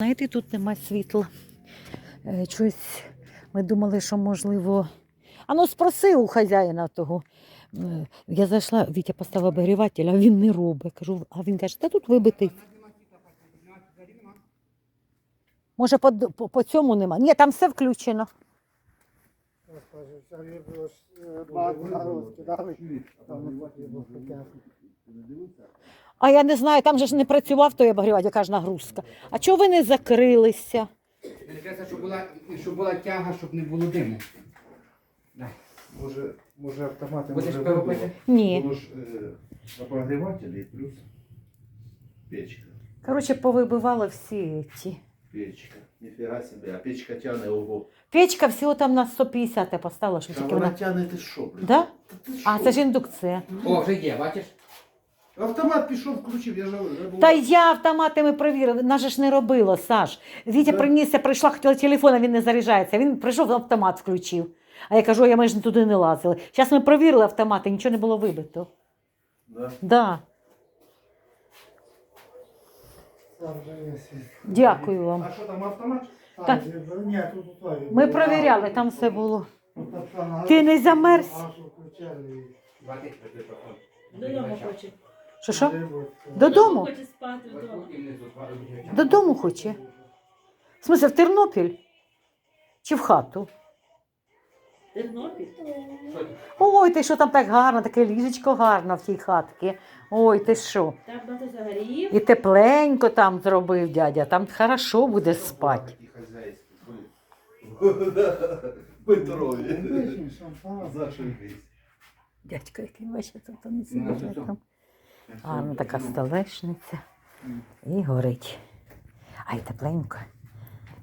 Знаєте, тут нема світла. Е, Щось ми думали, що можливо. А ну спроси у хазяїна того. Е, Я зайшла, Вітя поставив обігріватель, а він не робить. Кажу, а він каже, та тут вибитий. Може, по, по, по цьому нема? Ні, там все включено. А я не знаю, там же ж не працював той обігріватель, яка ж нагрузка. А чого ви не закрилися? Мені кажеться, щоб була, щоб була тяга, щоб не було диму. Да. Може, може автомати Будеш може пиво пити? Ні. Було ж е, обогріватель і плюс печка. Коротше, повибивали всі ці. Печка. Ніфіга собі, а печка тягне ого. Печка всього там на 150 поставила, щоб Та тільки вона вона. тягне ти що, блін? Да? Та ти А, що? це ж індукція. О, вже є, бачиш? Автомат пішов, включив, я ж забув. Та я автоматами провірив, нас же ж не робило, Саш. Вітя Да. приніс, я прийшла, хотіла телефон, а він не заряджається. Він прийшов, автомат включив. А я кажу, я ми ж туди не лазили. Зараз ми провірили автомати, нічого не було вибито. Да. Да. Дякую вам. А що там автомат? Так. Ні, тут той. Ми провіряли, там все було. Ти не замерз? Мікрофон. Додому хоче. Що що? Додому? Хоче спати вдома. І внизу два робіть. Додому хоче. В смысле, в Тернопіль? Чи в хату? Тернопіль. Ой, ти що там так гарно, таке ліжечко гарно в тій хатці. Ой, ти що? Так багато загорів. І тепленько там зробив дядя, там хорошо буде спати. Петрові. Зашибись. Дядько, який бачить, тут там Ну, сидить. Це там. Гарна така столешниця. І горить. Ай, тепленько.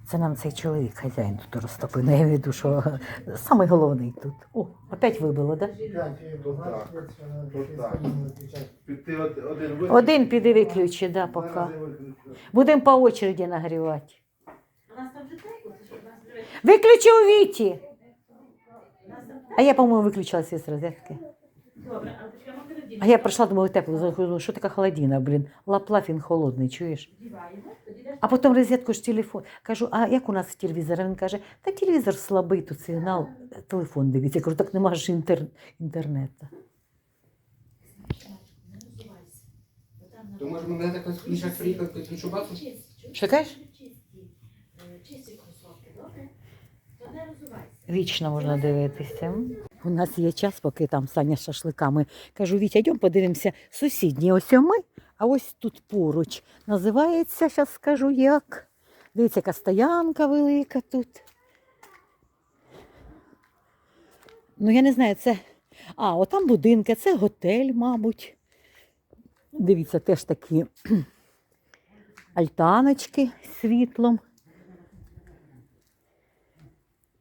Це нам цей чоловік, хазяїн тут розтопив. Ну, я веду, що самий головний тут. О, опять вибило, так? Да? Один. Піди виключи, да, поки. Будемо по очереді нагрівати. Виключи у Віті! А я, по-моєму, виключила світ з розетки. Добре, а я прийшла, думаю, тепло, заходила, що така холодина, блін. Лаплаф він холодний, чуєш? А потім розетку ж телефон. Кажу, а як у нас телевізор? Він каже, та телевізор слабий, тут сигнал, телефон дивіться. Я кажу, так нема ж інтер... інтернету. То може мене мішать приїхати шубасу? чисті. Що кажеш е, чисті кросовки, добре? То не розвивайся. Вічно можна дивитися. У нас є час, поки там Саня з шашликами. Кажу, Вітя, йдемо подивимося сусідні. Ось ми, а ось тут поруч. Називається, зараз скажу як. Дивіться, яка стоянка велика тут. Ну, я не знаю, це. А, отам будинки, це готель, мабуть. Дивіться, теж такі альтаночки з світлом.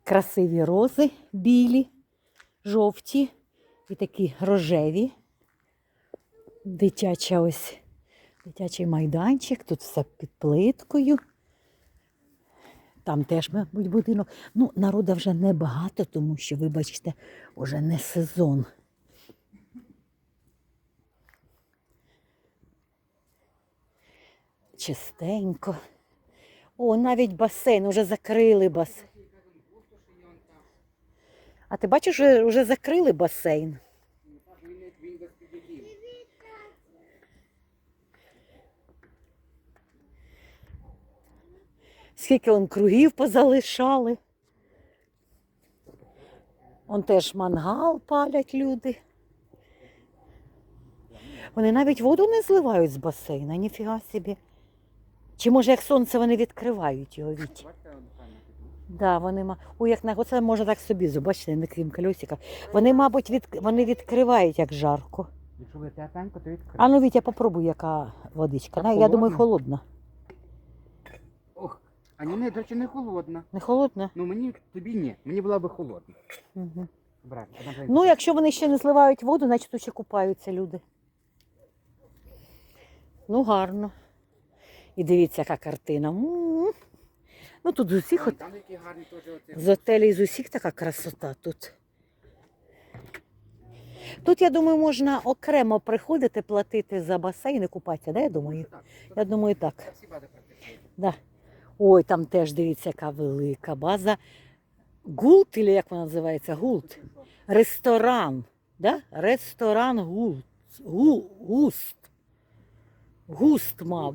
Красиві рози білі, жовті і такі рожеві. Дитяча ось, дитячий майданчик, тут все під плиткою. Там теж, мабуть, будинок. Ну, народу вже небагато, тому що, вибачте, вже не сезон. Чистенько. О, навіть басейн, уже закрили басейн. А ти бачиш, вже, вже закрили басейн. Скільки он кругів позалишали. Он теж мангал палять люди. Вони навіть воду не зливають з басейна, ніфіга собі. Чи може як сонце вони відкривають його віть? Да, вони ма... Ой, як на оце можна так собі побачити, не крім кольосика. Вони, мабуть, від... вони відкривають як жарко. Якщо ви тепленько, то відкрити. А ну Вітя, попробуй, яка водичка. Так я думаю, холодна? Ох, а ні, не, до речі, не холодна. Не холодна? Ну мені, тобі ні, мені була би холодна. Угу. Брат. Ну, якщо вони ще не зливають воду, значить тут ще купаються люди. Ну, гарно. І дивіться, яка картина. М. Ну тут з усіх, от- з готелей, з усіх така красота тут. Тут, я думаю, можна окремо приходити, платити за басейн і купатися, да, я думаю? Я думаю, так. Да. Ой, там теж дивіться, яка велика база. Гулт, или як вона називається? Гулт. Ресторан. Да? Ресторан Гулт. Гу, густ. Густ, маб.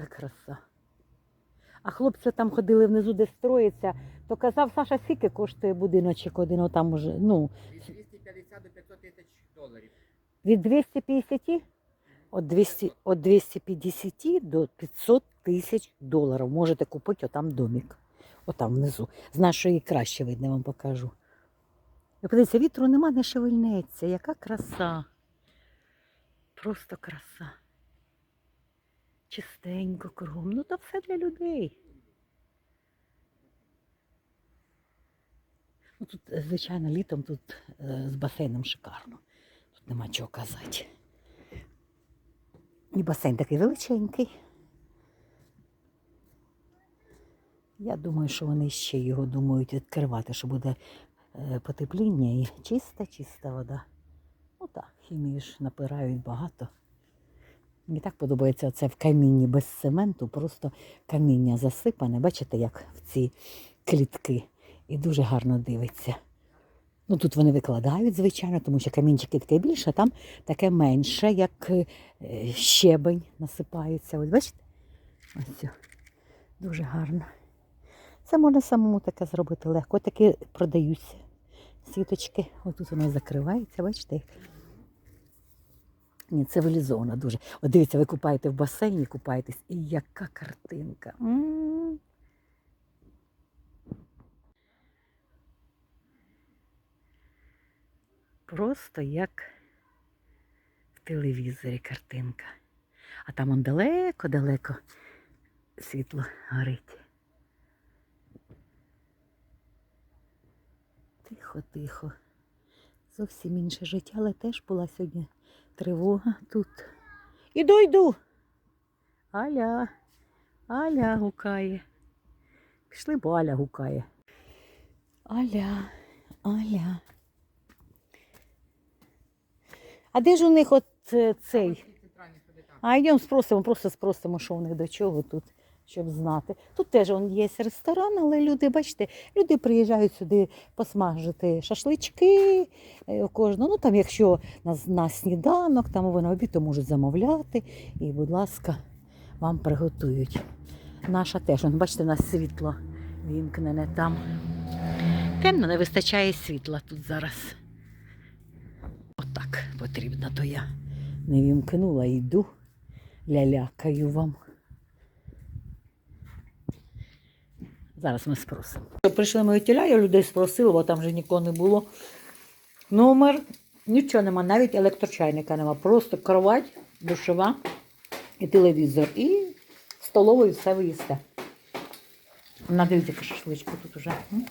Яка краса. А хлопці там ходили внизу, де строїться, то казав, Саша, скільки коштує будиночок один, отам уже, ну, Від 250 до 500 тисяч доларів. від 250? От, 200, от 250 до 500 тисяч доларів можете купити отам домик. Отам внизу. З нашої краще видно, вам покажу. Ви подивіться, вітру нема, не шевельнеться. Яка краса. Просто краса. Чистенько кругом. Ну, то все для людей. Ну, тут, е, звичайно, літом тут е, з басейном шикарно. Тут нема чого казати. І басейн такий величенький. Я думаю, що вони ще його думають відкривати, що буде е, потепління і чиста, чиста вода. Ну так, хімію ж напирають багато. Мені так подобається це в камінні без цементу, просто каміння засипане. Бачите, як в ці клітки. І дуже гарно дивиться. Ну тут вони викладають, звичайно, тому що камінчики таке більше, а там таке менше, як е, щебень насипається. Ось бачите? Ось. Дуже гарно. Це можна самому таке зробити легко. Такі продаються сіточки. Ось тут воно закривається, бачите? Ні, цивілізовано дуже. От дивіться, ви купаєте в басейні, купаєтесь, і яка картинка. М. Просто як в телевізорі картинка. А там он далеко-далеко світло горить. Тихо, тихо. Зовсім інше життя, але теж була сьогодні тривога тут. Іду, йду. Аля, Аля гукає. Пішли, бо Аля гукає. Аля, Аля. А де ж у них от е, цей? А йдемо спросимо, просто спросимо, що у них до чого тут, щоб знати. Тут теж он, є ресторан, але люди, бачите, люди приїжджають сюди посмажити шашлички е, кожного. Ну там, якщо на, на сніданок, там або на обід, то можуть замовляти. І, будь ласка, вам приготують. Наша теж, он, бачите, у нас світло вімкнене там. Темно, не вистачає світла тут зараз. Отак потрібно, то я не вімкнула, йду, лялякаю вам. Зараз ми спросимо. Прийшли мої тіля, я людей спросила, бо там вже нікого не було. Номер, нічого нема, навіть електрочайника нема. Просто кровать, душова і телевізор. І столовою все виїсте. Надивіться, На дивіться, яка шашличка тут уже. М?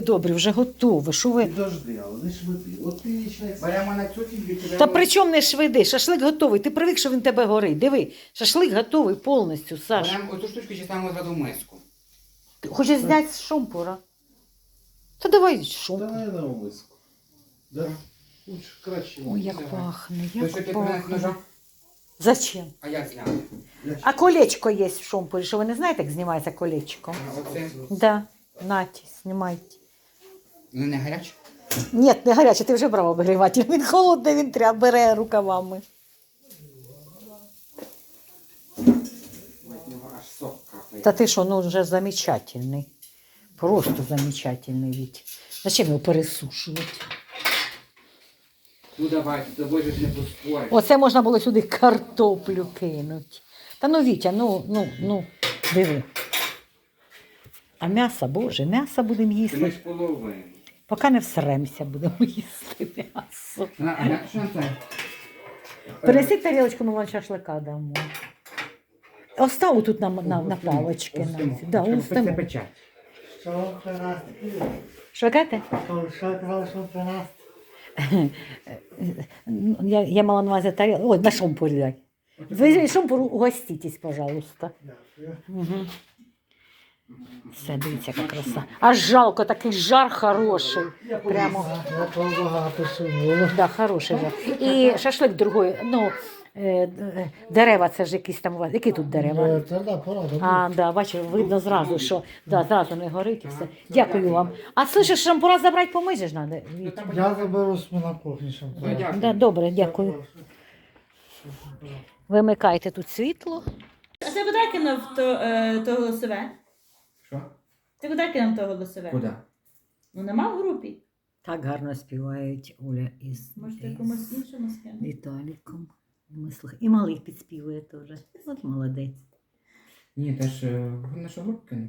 Пахне. Добре, вже готове. Що ви? Підожди, але не швиди. От ти Беремо на цю тебе Та при чому не швиди? Шашлик готовий. Ти привик, що він тебе горить. Диви, шашлик готовий повністю, Саш. Беремо оцю штучку чи ставимо зразу в миску. Ти хочеш зняти з шумпура? Та давай шумпур. Давай на миску. Да? Лучше краще. Ой, як Давай. пахне, То що як ти принес пахне. ножа? Зачем? А як зняти? А колечко є в шумпурі. Що ви не знаєте, як знімається колечко? А, Оце. Да, нате, знімайте. Ну не гаряче? Ні, не гаряче, ти вже брав обігріватель. Він холодний, він треба бере рукавами. Капає. Та ти що, ну вже замечательний. Просто замечательний Віть. Зачем його пересушувати? Ну давай, з тобою ж не поспориш. Оце можна було сюди картоплю кинути. Та ну Вітя, ну, ну, ну, диви. А м'ясо, боже, м'ясо будемо Ти їсти. ми ж половину. Поки не всремся, будемо їсти м'ясо. Що це? Принеси тарілочку, ми вам шашлика дамо. Остав тут на, на, на палочки. На, ці. да, Це устимо. печать. Що принести? Що кажете? Що, що казали, що принести? Я, я мала на увазі тарілку. Ой, на шумпур дай. Ви шумпур угоститесь, пожалуйста. Дякую. Угу. Все, дивіться, яка краса. Аж жалко, такий жар хороший. Прямо. Да, хороший жар. І шашлик другий, ну, е, е, дерева, це ж якісь там у вас. Які тут дерева? Це порада. А, да, бачу, видно зразу, що да, зразу не горить і все. Дякую вам. А слышиш, шампура забрати помить же ж надо. Я заберу з на кухні, Ну. Да, добре, дякую. Вимикайте тут світло. А куди кинув то, е, то голосове? Що? Ти куди кинув то голосове? Куди? Ну нема в групі. Так гарно співають Оля із, Може, ти із комусь іншому скинув? Віталіком. І ми слух- І малий підспівує теж. От молодець. Ні, теж е, нашу групу кинув.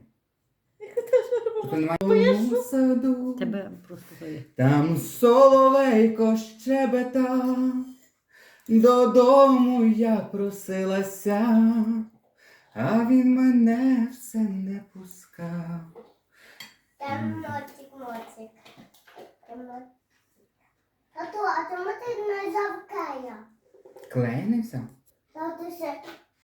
Тут немає. У саду. Тебе просто Там соловейко щебета, додому я просилася, а він мене все не пускав. Там нотик, нотик. А то, а чому ти не завкає? Клей не взяв? Та ти ще